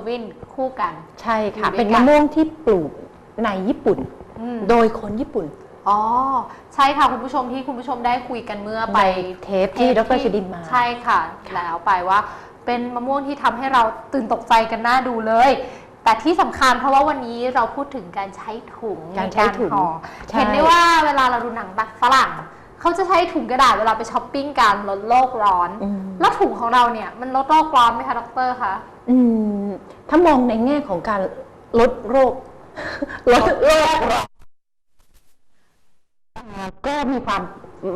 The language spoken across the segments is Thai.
ร์วินคู่กัน ใช่ค่ะ อยู่ด้วยกัน เป็นมะม่วงที่ปลูกในญี่ปุ่น อืมโดยคนญี่ปุ่นอ๋อ ใช่ค่ะ คุณผู้ชมที่คุณผู้ชมได้คุยกันเมื่อไป ในเทปที่ดรชดินมา ใช่ค่ะ แล้วไปว่าเป็นมะม่วงที่ทำให้เราตื่นตกใจกันน่าดูเลย แต่ที่สำคัญเพราะว่าวันนี้เราพูดถึงการใช้ถุงการใช้ถุงนห่อใช่ เห็นได้ว่าเวลาเราดูหนังฝรั่ง เขาจะใช้ถุงกระดาษเวลาไปช้อปปิ้งกันลดโลกร้อน อืม แล้วถุงของเราเนี่ยมันลดโลกร้อนไหมคะดรคะ อืมถ้ามองในแง่ของการลดโรค ลดโรคร้อนอ่าก็มีความ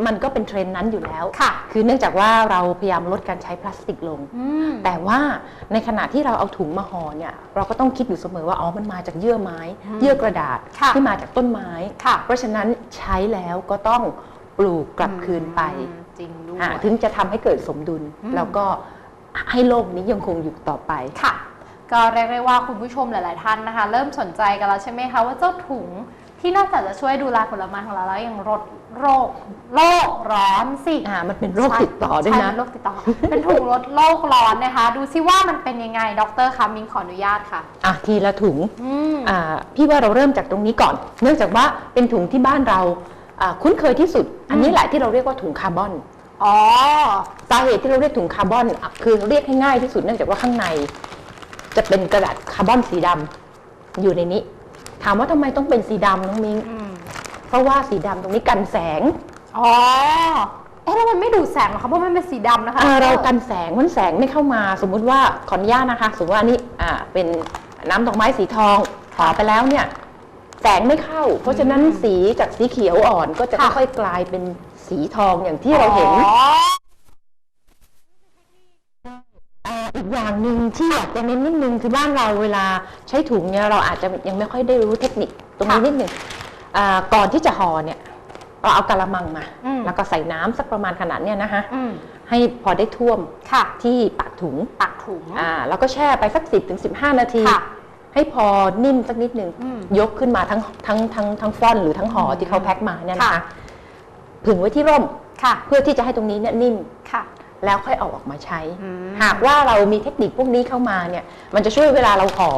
มันก็เป็นเทรนด์นั้นอยู่แล้ว ค่ะ คือเนื่องจากว่าเราพยายามลดการใช้พลาสติกลง อืม แต่ว่าในขณะที่เราเอาถุงมาห่อเนี่ย เราก็ต้องคิดอยู่เสมอว่าอ๋อมันมาจากเยื่อไม้ อืมเยื่อกระดาษค่ะ ที่มาจากต้นไม้ ค่ะ เพราะฉะนั้นใช้แล้วก็ต้อง ปลูกกลับคืนไปอืมจริงด้วยอ่าถึงจะทำให้เกิดสมดุล อืม แล้วก็ให้โลกนี้ยังคงอยู่ต่อไป ค่ะ ก็เรียกได้ว่าคุณผู้ชมหลาย ๆ ท่านนะคะ เริ่มสนใจกันแล้วใช่ไหมคะว่าเจ้าถุงที่นอกจากจะช่วยดูแลผลไม้ของเราแล้วยังลดโรคโรคร้อนสิอ่า มันเป็นโรคติดต่อด้วยใช่นะ เป็นโรคติดต่อ เป็นถุงลดโรคร้อนนะคะ ดูซิว่ามันเป็นยังไงดรคะมิงขออนุญาตค่ะ อะ ทีละถุง อืม อ่า พี่ว่าเราเริ่มจากตรงนี้ก่อน เนื่องจากว่าเป็นถุงที่บ้านเราอ่า คุ้นเคยที่สุด อันนี้แหละที่เราเรียกว่าถุงคาร์บอนอ๋อสาเหตุที่เราเรียกถุงคาร์บอนอะคือเรียกให้ง่ายที่สุดเนื่องจากว่าข้างในจะเป็นกระดาษคาร์บอนสีดำอยู่ในนี้ ถามว่าทำไมต้องเป็นสีดำน้องมิ้งอืมเพราะว่าสีดำตรงนี้กันแสงอ๋อเอ๊ะแล้วมันไม่ดูดแสงเหรอคะเพราะมันเป็นสีดำนะคะอ่าเรากันแสงมันแสงไม่เข้ามา สมมุติว่าขออนุญาตนะคะ สมมติว่าอันนี้อ่าเป็นน้ำดอกไม้สีทองห่อไปแล้วเนี่ย แสงไม่เข้า เพราะฉะนั้นสีจากสีเขียวอ่อนก็จะค่อยๆกลายเป็นสีทองอย่างที่เราเห็นอ๋ออ่าอีกอย่างหนึ่งที่อยากจะเน้นนิดนึงคือบ้านเราเวลาใช้ถุงเนี่ยเราอาจจะยังไม่ค่อยได้รู้เทคนิคตรงนี้ค่ะนิดนึงอ่าก่อนที่จะห่อเนี่ยเราเอากระมังมา อืม แล้วก็ใส่น้ำสักประมาณขนาดเนี้ยนะคะอืมให้พอได้ท่วมค่ะที่ปากถุงปักถุง อ่าแล้วก็แช่ไปสัก 10ถึง15 นาที ค่ะ ให้พอนิ่มสักนิดนึงอืมยกขึ้นมาทั้งทั้งทั้งทั้งฟ่อนหรือทั้งห่อที่เขาแพ็คมาเนี่ยนะคะค่ะผึ่งไว้ที่ร่มค่ะเพื่อที่จะให้ตรงนี้เนี่ยนิ่มค่ะแล้วค่อยเอาออกมาใช้อืมหากว่าเรามีเทคนิคพวกนี้เข้ามาเนี่ย มันจะช่วยเวลาเราห่อ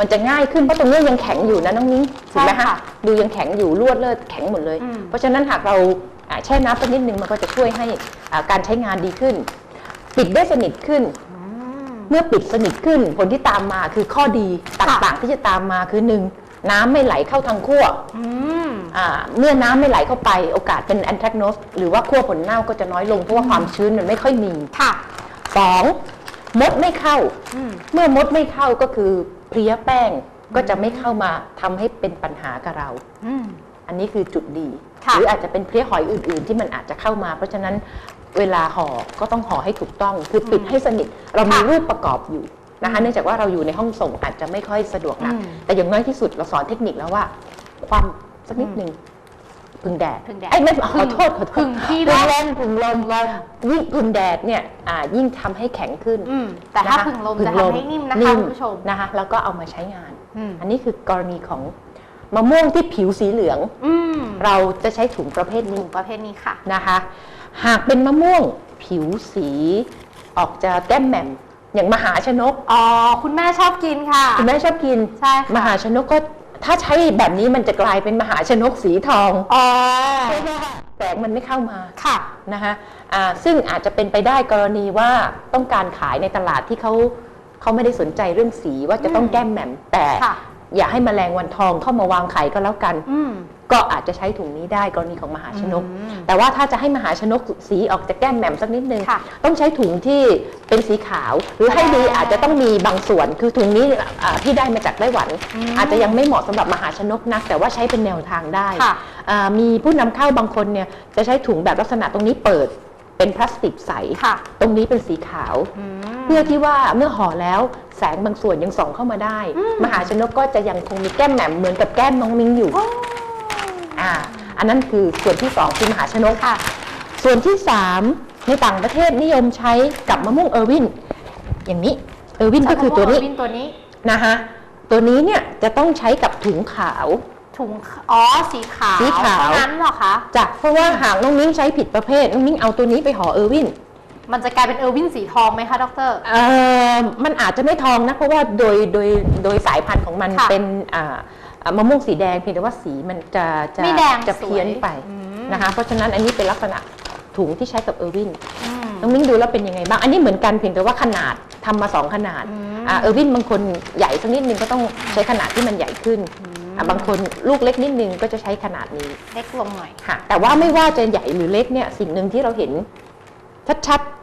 มันจะง่ายขึ้นเพราะตรงนี้ยังแข็งอยู่นะน้องนิ้งถูกไหมใช่คะค่ะดูยังแข็งอยู่ลวดเลือดแข็งหมดเลยอืมเพราะฉะนั้นหากเราอ่าแช่น้ำสักนิดนึงมันก็จะช่วยให้อ่าการใช้งานดีขึ้น ปิดได้สนิทขึ้นอืม เมื่อปิดสนิทขึ้นผลที่ตามมาคือข้อดีต่างๆที่จะตามมาคือหนึ่งน้ำไม่ไหลเข้าทางขั้วอืมอ่าเมื่อน้ำไม่ไหลเข้าไปโอกาสเป็นแอนแทรกโนสหรือว่าขั้วผลเน่าก็จะน้อยลงเพราะว่าความชื้นมันไม่ค่อยมีค่ะสองมดไม่เข้าอืมเมื่อมดไม่เข้าก็คือเพลี้ยแป้งก็จะไม่เข้ามาทำให้เป็นปัญหากับเราอืมอันนี้คือจุดดีค่ะหรืออาจจะเป็นเพลี้ยหอยอื่น ๆ ที่มันอาจจะเข้ามา เพราะฉะนั้น เวลาห่อก็ต้องห่อให้ถูกต้อง คือปิดให้สนิท เรามีค่ะรูปประกอบอยู่นะคะเนื่องจากว่าเราอยู่ในห้องส่งอาจจะไม่ค่อยสะดวกนักอืมแต่อย่างน้อยที่สุดเราสอนเทคนิคแล้วว่า ความสักนิดหนึ่งพึ่งแดดพึ่งแดดไอ้ยไม่ขอโทษขอโทษพึ่งที่พึ่งลลมมพึ่งลมยิ่งพึ่งแดดเนี่ยอ่ายิ่งทำให้แข็งขึ้นอืมแต่ถ้านะคะผึ่งลมผึ่จะงลมทำให้นิ่มนะคะคุณผู้ชมนะคะแล้วก็เอามาใช้งานอืมอันนี้คือกรณีของมะม่วงที่ผิวสีเหลืองอืมเราจะใช้ถุงประเภทหมูนี้ประเภทนี้ค่ะนะคะ หากเป็นมะม่วงผิวสี ออกจะแก้มแหม่มอย่างมหาชนกอ๋อคุณแม่ชอบกินค่ะ คุณแม่ชอบกินใช่ค่ะมหาชนกก็ถ้าใช้แบบนี้มันจะกลายเป็นมหาชนกสีทองอ๋อแสงมันไม่เข้ามาค่ะนะคะอ่าซึ่งอาจจะเป็นไปได้กรณีว่าต้องการขายในตลาดที่เขาเขาไม่ได้สนใจเรื่องสีว่าจะต้องอืมแก้มแหม่มแต่ค่ะ อย่าให้แมลงวันทองเข้ามาวางไข่ก็แล้วกันอืมก็อาจจะใช้ถุงนี้ได้กรณีของมหาชนกอืมแต่ว่าถ้าจะให้มหาชนกสีออกจากแก้มแหม่มสักนิดนึงค่ะต้องใช้ถุงที่เป็นสีขาว หรือให้ดีอ่าอาจจะต้องมีบางส่วนคือถุงนี้อ่าที่ได้มาจากไต้หวันอืมอาจจะยังไม่เหมาะสำหรับมหาชนกนัก แต่ว่าใช้เป็นแนวทางได้ค่ะอ่ามีผู้นำเข้าบางคนเนี่ยจะใช้ถุงแบบลักษณะตรงนี้เปิดเป็นพลาสติกใสค่ะตรงนี้เป็นสีขาวอืม เพื่อที่ว่าเมื่อห่อแล้วแสงบางส่วนยังส่องเข้ามาได้อืมมหาชนกก็จะยังคงมีแก้มแหม่มเหมือนกับแก้มน้องมิงอยู่โอ้อ่าอันนั้นคือส่วนที่สองคือมหาชนกค่ะ ส่วนที่สามในต่างประเทศนิยมใช้กับมะม่วงเออร์วิน อย่างนี้เออร์วินก็คือตัวนี้วินตัวนี้นะคะตัวนี้เนี่ยจะต้องใช้กับถุงขาวถุงอ๋อสีขาวสีขาวเท่านั้นเหรอคะจ้ะเพราะว่าหากน้องมิ้งใช้ผิดประเภทน้องมิ้งเอาตัวนี้ไปห่อเออร์วิน มันจะกลายเป็นเออร์วินสีทองไหมคะดร เอ่อมันอาจจะไม่ทองนะ เพราะว่าโดยโดยโดยสายพันธุ์ของมันค่ะเป็นอ่าอ่ามะม่วงสีแดงเพียงแต่ว่าสีมันจะจะไม่แดงจะสวยเพี้ยนไปอืม นะคะเพราะฉะนั้นอันนี้เป็นลักษณะถุงที่ใช้กับเออร์วินอืม น้องมิ้งดูแล้วเป็นยังไงบ้างอันนี้เหมือนกันเพียงแต่ว่าขนาดทำมาสองขนาดอืม อ่าเออร์วินบางคนใหญ่สักนิดนึงก็ต้องใช้ขนาดที่มันใหญ่ขึ้นอ่าบางคนลูกเล็กนิดนึงก็จะใช้ขนาดนี้ เล็กลงหน่อย ค่ะแต่ว่าไม่ว่าจะใหญ่หรือเล็กเนี่ยสิ่งหนึ่งที่เราเห็นชัดๆ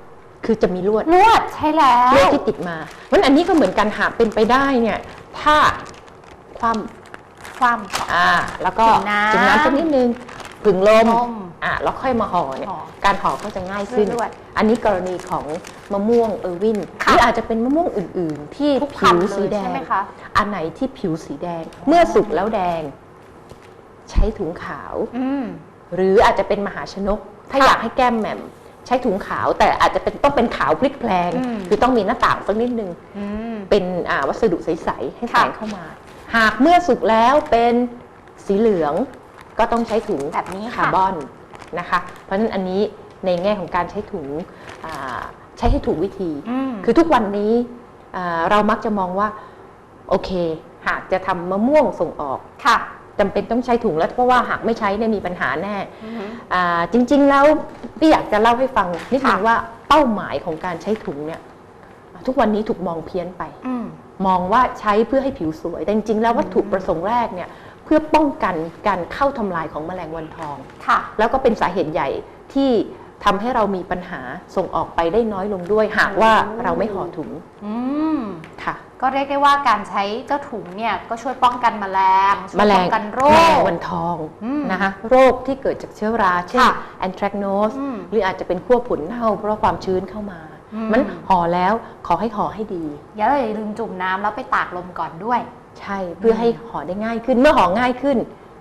คือจะมีลวดลวดใช่แล้วลวดที่ติดมาเพราะฉะนั้นอันนี้ก็เหมือนกันหากเป็นไปได้เนี่ยถ้าความความก่อนอ่าแล้วก็จุ่มน้ำจุ่มน้ำสักนิดนึงผึ่งลมลมอ่าแล้วค่อยมาห่อเนี่ยห่อการห่อก็จะง่ายขึ้นด้วยอันนี้กรณีของมะม่วงเออร์วินหค่ะ รืออาจจะเป็นมะม่วงอื่น ๆ ที่ทุกพัผินวธุ์เลสียแดใช่งไหมคะ อันไหนที่ผิวสีแดง เมื่อสุกแล้วแดง ใช้ถุงขาว อืม หรืออาจจะเป็นมหาชนก ถ้าค่ะ อยากให้แก้มแหม่ม ใช้ถุงขาวแต่อาจจะเป็นต้องเป็นขาวพลิกแพลงอืมคือต้องมีหน้าต่างสักนิดนึงอืมเป็นอ่าวัสดุใสๆให้แสค่ะงเข้ามา หากเมื่อสุกแล้วเป็นสีเหลืองก็ต้องใช้ถุงแบบนี้คาค่ะร์บอนนะคะ เพราะฉะนั้นอันนี้ในแง่ของการใช้ถุงอ่าใช้ให้ถูกวิธีอืมคือทุกวันนี้อ่าเรามักจะมองว่า โอเค หากจะทำมะม่วงส่งออกค่ะ จำเป็นต้องใช้ถุงแล้วเพราะว่าหากไม่ใช้เนี่ยมีปัญหาแน่อือหืออ่าจริง ๆ แล้วพี่อยากจะเล่าให้ฟังนิดนึงค่ะว่าเป้าหมายของการใช้ถุงเนี่ย ทุกวันนี้ถูกมองเพี้ยนไปอืมมองว่าใช้เพื่อให้ผิวสวย แต่จริงๆแล้ววัตถุประสงค์แรกเนี่ย เพื่อป้องกันการเข้าทำลายของแมลงวันทองค่ะ แล้วก็เป็นสาเหตุใหญ่ที่ทำให้เรามีปัญหาส่งออกไปได้น้อยลงด้วย หากว่าเราไม่ห่อถุงอืมค่ะ ก็เรียกได้ว่าการใช้เจ้าถุงเนี่ยก็ช่วยป้องกันแมลงช่วยแมลป้งองกันโรแมลงควันทองอืมนะคะโรคที่เกิดจากเชื้อราเช่นค่ะแอนทร a กโนสอืมหรืออาจจะเป็นขั้วผลเน่าเพราะว่าความชื้นเข้ามาอืมมันห่อแล้วขอให้ห่อให้ดีอย่าลืมจุ่มน้ำแล้วไปตากลมก่อนด้วย ใช่เพื่อให้ห่อได้ง่ายขึ้น เมื่อห่อง่ายขึ้น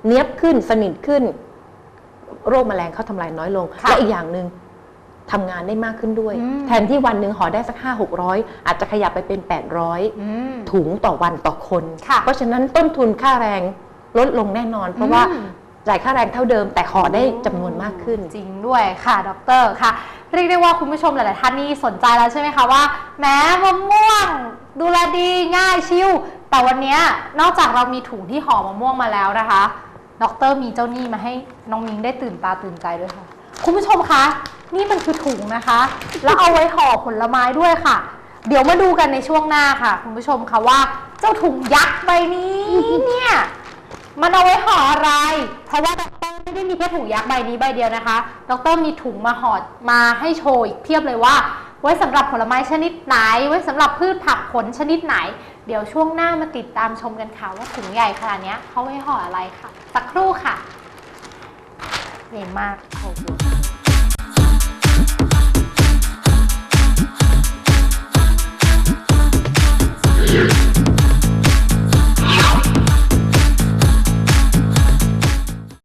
เนี้ยบขึ้นสนิทขึ้น โรคแมลงเข้าทำลายน้อยลงค่ะและอีกอย่างหนึ่ง ทำงานได้มากขึ้นด้วยอืมแทนที่วันหนึ่งห่อได้สักห้าหกร้อยอาจจะขยับไปเป็นอืม800 ถุงต่อวันต่อคนค่ะเพราะฉะนั้นต้นทุนค่าแรงลดลงแน่นอน เพราะว่าอืมจ่ายค่าแรงเท่าเดิมแต่ห่อได้จำนวนมากขึ้น จริงด้วยค่ะ ดรค่ะ เรียกได้ว่าคุณผู้ชมหลาย ๆ ท่านนี่สนใจแล้วใช่ไหมคะว่าแม้มะม่วงดูแลดีง่ายชิวแต่วันเนี้ยนอกจากเรามีถุงที่ห่อมะม่วงมาแล้วนะคะ ดรมีเจ้านี่มาให้น้องมิงได้ตื่นตาตื่นใจด้วยค่ะ คุณผู้ชมคะ นี่มันคือถุงนะคะ แล้วเอาไว้ห่อผลไม้ด้วยค่ะ เดี๋ยวมาดูกันในช่วงหน้าค่ะ คุณผู้ชมค่ะว่า เจ้าถุงยักษ์ใบนี้เนี่ยมันเอาไว้ห่ออะไร เพราะว่าดรไม่ได้มีแค่ถุงยักษ์ใบนี้ใบเดียวนะคะ ดรมีถุงมาห่อมาให้โชว์อีกเพียบเลยว่า ไว้สำหรับผลไม้ชนิดไหน ไว้สำหรับพืชผักผลชนิดไหน เดี๋ยวช่วงหน้ามาติดตามชมกันค่ะว่าถุงใหญ่ขนาดนี้เขาไว้ห่ออะไรค่ะ สักครู่ค่ะเย็นมากโอ้โห Producer.